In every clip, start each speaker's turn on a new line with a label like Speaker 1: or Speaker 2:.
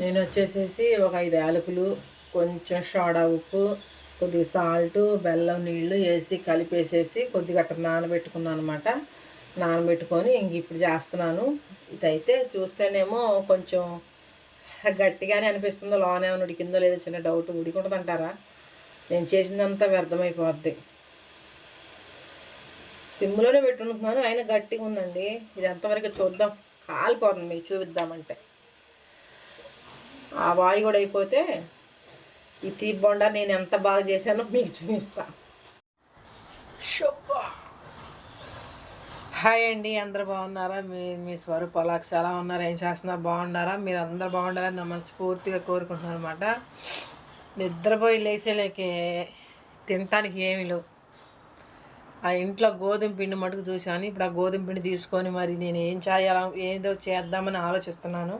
Speaker 1: నేను వచ్చేసేసి ఒక ఐదు యాలకులు కొంచెం సోడా ఉప్పు కొద్దిగా సాల్ట్ బెల్లం నీళ్ళు వేసి కలిపేసేసి కొద్దిగా అట్లా నానబెట్టుకున్నాను అనమాట నానబెట్టుకొని ఇంక ఇప్పుడు చేస్తున్నాను. ఇదైతే చూస్తేనేమో కొంచెం గట్టిగానే అనిపిస్తుందో లోనే ఏమైనా ఉడికిందో లేదో చిన్న డౌట్. ఉడికుంటుంది అంటారా నేను చేసిందంతా వ్యర్థమైపోద్ది. సిమ్లోనే పెట్టుకుంటున్నాను అయినా గట్టిగా ఉందండి ఇది ఎంతవరకు చూద్దాం. కాలిపోతుంది మీకు చూపిద్దామంటే. ఆ వాయి కూడా అయిపోతే ఈ టీ బొండా నేను ఎంత బాగా చేశానో మీకు చూపిస్తా. హాయ్ అండి అందరు బాగున్నారా? మీ మీ స్వరూప్ అలాక్స్ ఎలా ఉన్నారు? ఏం చేస్తున్నారు? బాగున్నారా? మీరు అందరు బాగుండాలని నా మనస్ఫూర్తిగా కోరుకుంటున్నాను అనమాట నిద్రపోయి లేచేలేకే తినటానికి ఏమీ లేవు. ఆ ఇంట్లో గోధుమ పిండి మటుకు చూశాను. ఇప్పుడు ఆ గోధుమ పిండి తీసుకొని మరి నేను ఏం చేయాలా ఏదో చేద్దామని ఆలోచిస్తున్నాను.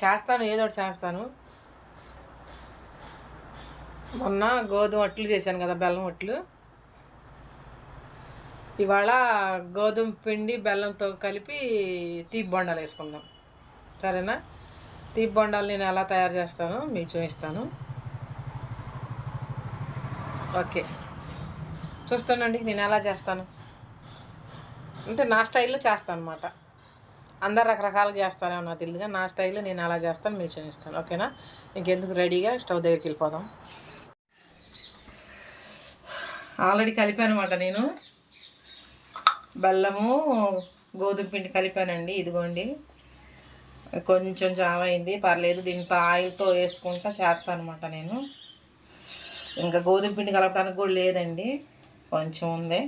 Speaker 1: చేస్తాను ఏదో ఒకటి చేస్తాను. మొన్న గోధుమ వట్లు చేశాను కదా బెల్లం అట్లు ఇవాళ గోధుమ పిండి బెల్లంతో కలిపి తీపి బొండాలు వేసుకుందాం. సరేనా? తీపి బొండాలు నేను ఎలా తయారు చేస్తానో మీకు చూపిస్తాను. ఓకే. చూస్తానండి నేను ఎలా చేస్తాను. అంటే నా స్టైల్లో చేస్తాను అనమాట అందరు రకరకాలుగా చేస్తారేమో నాకు తెలియదుగా నా స్టైల్లో నేను అలా చేస్తాను మీరు చేయిస్తాను ఓకేనా? ఇంకెందుకు రెడీగా స్టవ్ దగ్గరికి వెళ్ళిపోదాం. ఆల్రెడీ కలిపాను అనమాట నేను. బెల్లము గోధుమ పిండి కలిపానండి ఇదిగోండి. కొంచెం జావ అయింది పర్లేదు దీంతో ఆయిల్తో వేసుకుంటా చేస్తాను అనమాట నేను. ఇంకా గోధుమ పిండి కలపడానికి కూడా లేదండి కొంచెం ఉంది.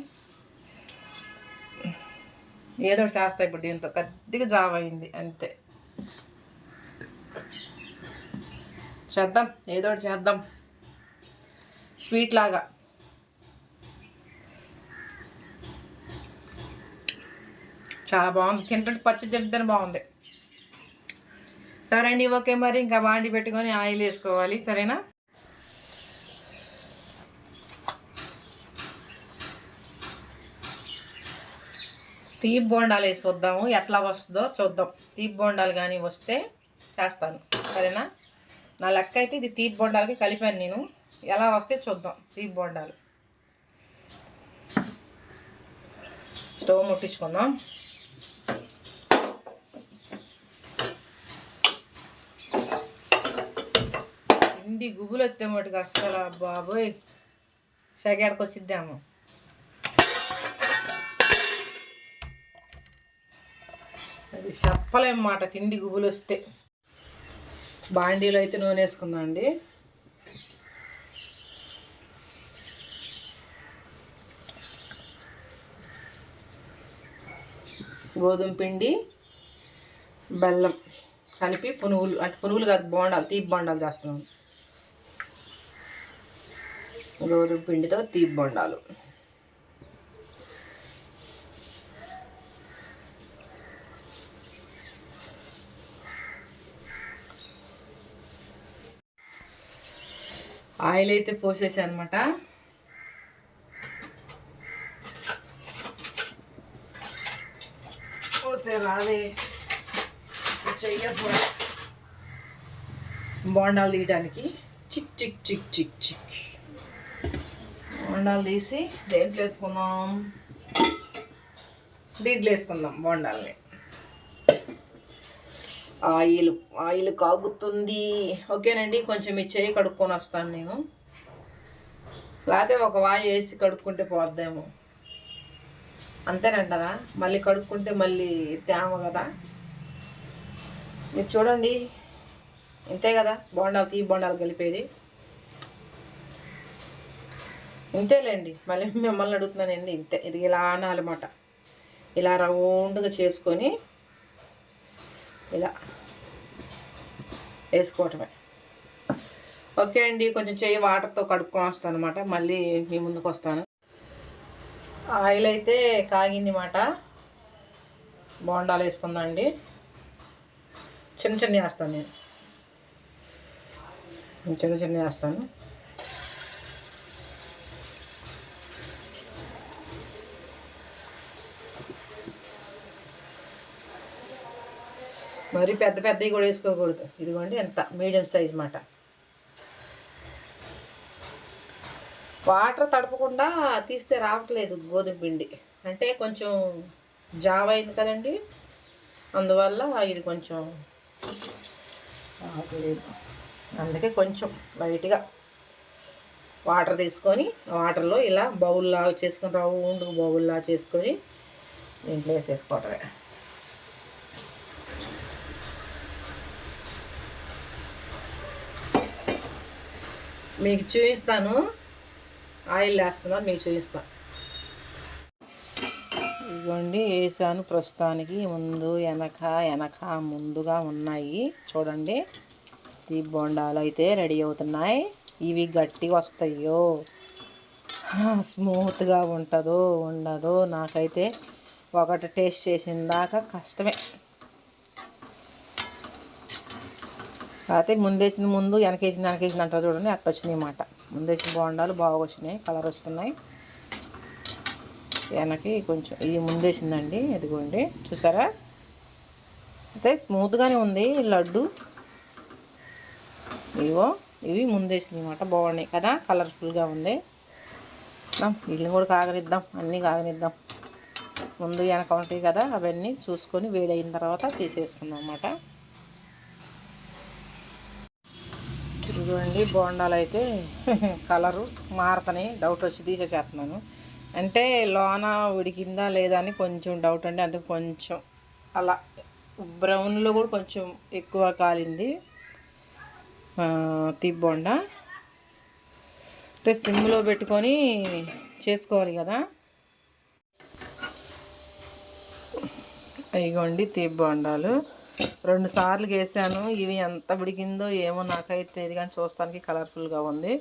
Speaker 1: ఏదో చేస్తా ఇప్పుడు దీంతో కొద్దిగా జాబ్ అయింది అంతే. చేద్దాం ఏదో ఒకటి చేద్దాం. స్వీట్ లాగా. చాలా బాగుంది తింటుంటే పచ్చి తింటే బాగుంది. సరే అండి ఓకే మరి ఇంకా బాండి పెట్టుకొని ఆయిల్ వేసుకోవాలి సరేనా? తీపి బోండాలు వేసి వద్దాము. ఎట్లా వస్తుందో చూద్దాం. తీపి బోండాలు కానీ వస్తే చేస్తాను. సరేనా? నా లెక్క అయితే ఇది తీపి బోండాలకి కలిపాను నేను. ఎలా వస్తే చూద్దాం. తీపి బోండాలు. స్టవ్ ముట్టించుకుందాం. ఇండి గుబులు వస్తే మటుకు అస్సలు బాబోయ్. సెగడికి వచ్చిద్దాము అది చెప్పలేం మాట తిండి గుబులు వస్తే బాండీలో అయితే నూనె వేసుకుందాం అండి. గోధుమ పిండి బెల్లం కలిపి పునుగులు అంటే పునుగులు కాదు బోండాలు తీపి బోండాలు చేస్తున్నాం. గోధుమ పిండితో తీపి బొండాలు. ఆయిల్ అయితే పోసేసా అనమాట పోసే రాదే. చెయ్యసా బోండాలు తీయడానికి చిక్ చిక్ చిక్ చిక్ చిక్. బోండాలు తీసి దేంట్లో వేసుకుందాం? దీంట్లో వేసుకుందాం బోండాలని. Oil oil కాగుతుంది. ఓకేనండి కొంచెం మీ చేయి కడుక్కొని వస్తాను నేను. లేకపోతే ఒక వాయి వేసి కడుక్కుంటే పోద్దేమో. అంతేనంటారా? మళ్ళీ కడుక్కుంటే మళ్ళీ తేమ కదా. మీరు చూడండి ఇంతే కదా బోండాలు తీ బోండాలు కలిపేది. ఇంతేలేండి మళ్ళీ మిమ్మల్ని అడుగుతున్నానండి ఇంతే. ఇది ఇలా అనాలన్నమాట ఇలా రౌండ్గా చేసుకొని ఇలా వేసుకోవటమే. ఓకే అండి కొంచెం చెయ్యి వాటర్తో కడుక్కొని వస్తాను అనమాట మళ్ళీ మీ ముందుకు వస్తాను. ఆయిల్ అయితే కాగింది మాట. బోండాలు వేసుకుందాం అండి. చిన్న చిన్న వేస్తాను నేను. చిన్న చిన్న వేస్తాను. మరి పెద్ద పెద్దవి కూడా వేసుకోకూడదు. ఇదిగోండి ఎంత? మీడియం సైజ్ మాట. వాటర్ తడపకుండా తీస్తే రావట్లేదు గోధుమ పిండి. అంటే కొంచెం జావ అయింది కదండి. అందువల్ల ఇది కొంచెం రావట్లేదు. అందుకే కొంచెం లైట్గా వాటర్ తీసుకొని వాటర్లో ఇలా బౌల్లా చేసుకొని రౌండ్ బౌల్లా చేసుకొని దీంట్లో వేసేసుకోవటమే. మీకు చూపిస్తాను. ఆయిల్ వేస్తున్నాను మీకు చూపిస్తాను ఇదిగోండి వేసాను ప్రస్తుతానికి. ముందు వెనక వెనక ముందుగా ఉన్నాయి. చూడండి ఈ బొండాలు అయితే రెడీ అవుతున్నాయి. ఇవి గట్టిగా వస్తాయో స్మూత్గా ఉంటుందో ఉండదో నాకైతే ఒకటి టేస్ట్ చేసిన దాకా కష్టమే. కాకపోతే ముందేసిన ముందు వెనకేసింది వెనకేసింది అంటారు చూడండి అట్లా వచ్చినాయి అన్నమాట. ముందేసిన బోండాలు బాగా వచ్చినాయి కలర్ వస్తున్నాయి. వెనక్కి కొంచెం ఇది ముందేసిందండి ఇదిగోండి చూసారా? అయితే స్మూత్గానే ఉంది లడ్డు. ఇవో ఇవి ముందేసింది అనమాట బాగున్నాయి కదా కలర్ఫుల్గా ఉంది. వీళ్ళని కూడా కాగనిద్దాం అన్నీ కాగనిద్దాం. ముందు వెనక ఉంటాయి కదా అవన్నీ చూసుకొని వేడైన తర్వాత తీసేసుకుందాం అన్నమాట. ఇదిగోండి బోండాలు అయితే కలరు మారతని డౌట్ వచ్చి తీసేసేస్తున్నాను. అంటే లోన ఉడికిందా లేదా అని కొంచెం డౌట్ అండి అందుకు కొంచెం అలా బ్రౌన్లో కూడా కొంచెం ఎక్కువ కాలింది తిబ్బొండ అంటే సిమ్లో పెట్టుకొని చేసుకోవాలి కదా. ఇగోండి తీబ్బొండాలు రెండు సార్లు వేసాను ఇవి ఎంత ఉడికిందో ఏమో నాకైతే ఇది కానీ చూస్తానికి కలర్ఫుల్గా ఉంది.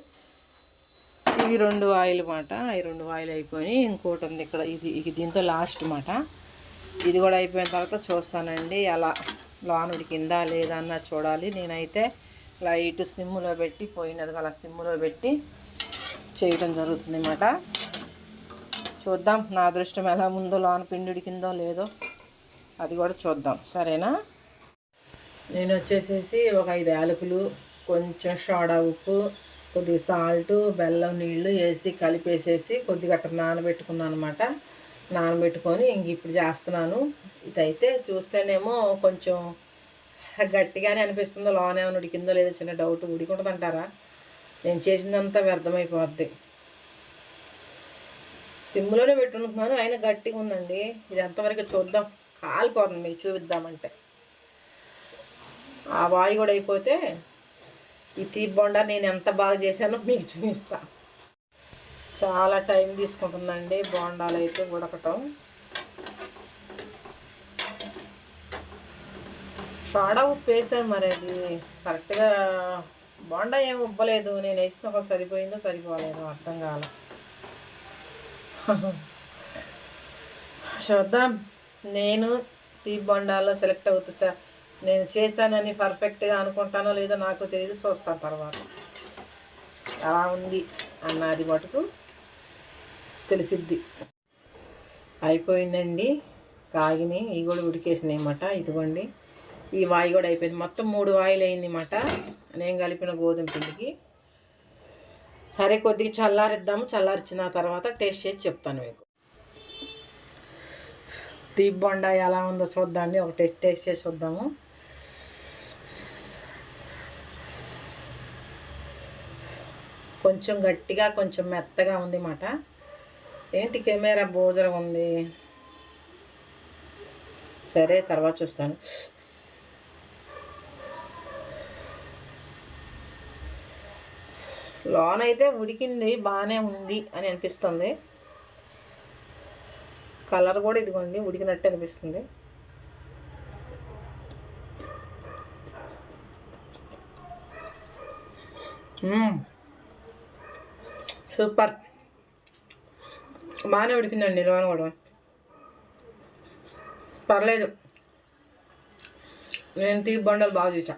Speaker 1: ఇవి రెండు ఆయిల్ మాట. ఈ రెండు ఆయిల్ అయిపోయి ఇంకోటి ఉంది ఇక్కడ. ఇది ఇది దీంతో లాస్ట్ మాట. ఇది కూడా అయిపోయిన తర్వాత చూస్తానండి. ఎలా లోన్ ఉడికిందా లేదా అన్న చూడాలి. నేనైతే లైట్ సిమ్లో పెట్టి పోయినది అలా సిమ్లో పెట్టి చేయటం జరుగుతుంది అన్నమాట చూద్దాం నా అదృష్టం ఎలా ఉందో లోన పిండి ఉడికిందో లేదో. అది కూడా చూద్దాం. సరేనా? నేను వచ్చేసేసి ఒక ఐదు యాలకులు కొంచెం సోడా ఉప్పు కొద్దిగా సాల్ట్ బెల్లం నీళ్ళు వేసి కలిపేసేసి కొద్దిగా అట్లా నానబెట్టుకున్నాను అనమాట నానబెట్టుకొని ఇంక ఇప్పుడు చేస్తున్నాను. ఇదైతే చూస్తేనేమో కొంచెం గట్టిగానే అనిపిస్తుందో లోనే ఏమైనా ఉడికిందో లేదో చిన్న డౌట్ ఉడికుంటుందంటారా? నేను చేసిందంతా వ్యర్థమైపోద్ది. సిమ్లోనే పెట్టుకుంటున్నాను. అయినా గట్టిగా ఉందండి ఇది ఎంతవరకు చూద్దాం. కాలిపోతుంది. మీకు చూపిద్దామంటే. ఆ వాయి కూడా అయిపోతే ఈ తీపి బొండ నేను ఎంత బాగా చేశానో మీకు చూపిస్తా. చాలా టైం తీసుకుంటుందండి బోండాలు అయితే ఉడకటం. సోడా ఉప్పు వేసాను మరి అది. కరెక్ట్గా బోండా ఏం ఉబ్బలేదు. నేను వేసిన ఒక సరిపోయిందో సరిపోలేదు అర్థం కాల. చూద్దాం. నేను తీ బొండాలో సెలెక్ట్ అవుతుంది సార్. నేను చేశానని పర్ఫెక్ట్గా అనుకుంటానో లేదో నాకు తెలియదు చూస్తాను తర్వాత. ఎలా ఉంది అన్నది మటుకు తెలిసిద్ది. అయిపోయిందండి కాగిని ఇవి కూడా ఉడికేసినాయి అన్నమాట ఇదిగోండి. ఈ వాయి కూడా అయిపోయింది. మొత్తం మూడు వాయిలు అయింది అన్నమాట నేను కలిపిన గోధుమ పిండికి. సరే కొద్దిగా చల్లారిద్దాము. చల్లారిచ్చిన తర్వాత టేస్ట్ చేసి చెప్తాను మీకు. తీపి బొండ ఎలా ఉందో చూద్దాండి. ఒక టేస్ట్ టేస్ట్ చేసి చూద్దాము. కొంచెం గట్టిగా కొంచెం మెత్తగా ఉంది మాట. ఏంటి కెమెరా బోజర ఉంది? సరే తర్వాత చూస్తాను. లోనైతే ఉడికింది బాగానే ఉంది అని అనిపిస్తుంది. కలర్ కూడా ఇదిగోండి ఉడికినట్టు అనిపిస్తుంది. సూపర్. బాగానే ఉడికిందండి లోన కూడా. పర్లేదు. నేను తీ బండలు బాగా చూసా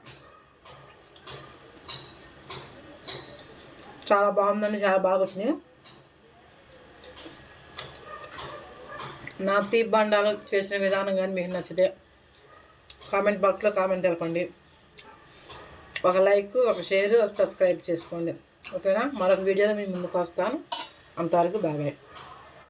Speaker 1: చాలా బాగుందండి చాలా బాగా వచ్చింది. నా తీ బండాలు చేసిన విధానం కానీ మీకు నచ్చితే కామెంట్ బాక్స్లో కామెంట్ తెలపండి. ఒక లైక్ ఒక షేర్ ఒక సబ్స్క్రైబ్ చేసుకోండి. ఓకేనా? మరొక వీడియోలో మీ ముందుకు వస్తాను. అంతవరకు బాబాయ్